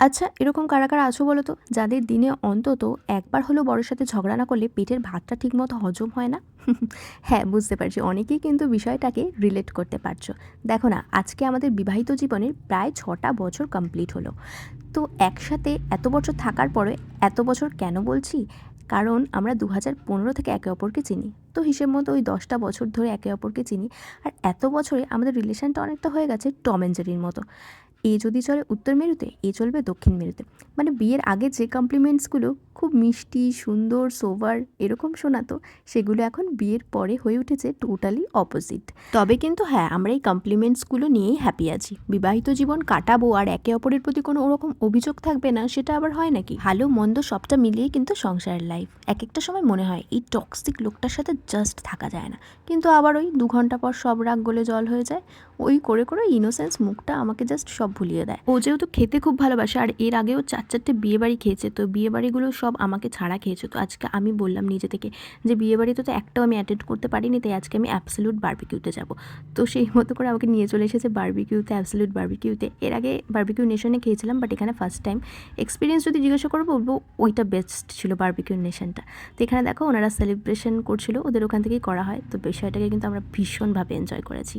আচ্ছা এরকম কারা কারা আছো বলো তো? যাদের দিনে অন্তত একবার হলেও বড়োর সাথে ঝগড়া না করলে পেটের ভাতটা ঠিকমতো হজম হয় না? হ্যাঁ বুঝতে পারছি। অনেকেই কিন্তু বিষয়টাকে রিলেট করতে পারছ। দেখো না, আজকে আমাদের বিবাহিত জীবনের প্রায় ছটা বছর কমপ্লিট হলো। তো একসাথে এত বছর থাকার পরে এত বছর কেন বলছি? কারণ আমরা দু পনেরো থেকে একে অপরকে চিনি। তো হিসেব মতো ওই দশটা বছর ধরে একে অপরকে চিনি। আর এত বছরে আমাদের রিলেশনটা অনেকটা হয়ে গেছে টম অ্যান্ড জেরির মতো। এ যদি চলে উত্তর মেরুতে এ চলবে দক্ষিণ মেরুতে। মানে বিয়ের আগে যে কমপ্লিমেন্টসগুলো খুব মিষ্টি, সুন্দর সোভার এরকম শোনাতো সেগুলো এখন বিয়ের পরে হয়ে উঠেছে টোটালি অপোজিট তবে কিন্তু হ্যাঁ আমরা এই কমপ্লিমেন্টসগুলো নিয়েই হ্যাপি আছি। বিবাহিত জীবন কাটাবো আর একে অপরের প্রতি কোনো ওরকম অভিযোগ থাকবে না, সেটা আবার হয় নাকি? ভালো, মন্দ সবটা মিলিয়ে কিন্তু সংসারের লাইফ এক একটা সময় মনে হয় এই টক্সিক লোকটার সাথে জাস্ট থাকা যায় না। কিন্তু আবার ওই দু ঘণ্টা পর সব রাগ গলে জল হয়ে যায়, ওই করে করে ইনোসেন্স মুখটা আমাকে জাস্ট সব ভুলিয়ে দেয়। ও যেহেতু খেতে খুব ভালোবাসে, আর এর আগেও চার চারটে বিয়ে বাড়ি খেয়েছে, তো বিয়ে বাড়িগুলো সব আমাকে ছাড়া খেয়েছে। তো আজকে আমি বললাম নিজে থেকে যে বিয়ে বাড়িতে তো একটাও আমি অ্যাটেন্ড করতে পারিনি, তাই আজকে আমি অ্যাবসলিউট বার্বিকিউতে যাব। তো সেই মতো করে আমাকে নিয়ে চলে এসেছে বার্বিকিউতে অ্যাবসলিউট বার্বিকিউতে এর আগে বার্বিকিউ নেশনে খেয়েছিলাম বাট এখানে ফার্স্ট টাইম এক্সপিরিয়েন্স যদি জিজ্ঞাসা করব বলব ওইটা বেস্ট ছিল বার্বিকিউ নেশনটা তো এখানে দেখো ওনারা সেলিব্রেশন করছিল, ওদের ওখান থেকেই করা হয়। তো বিষয়টাকে কিন্তু আমরা ভীষণভাবে এনজয় করেছি।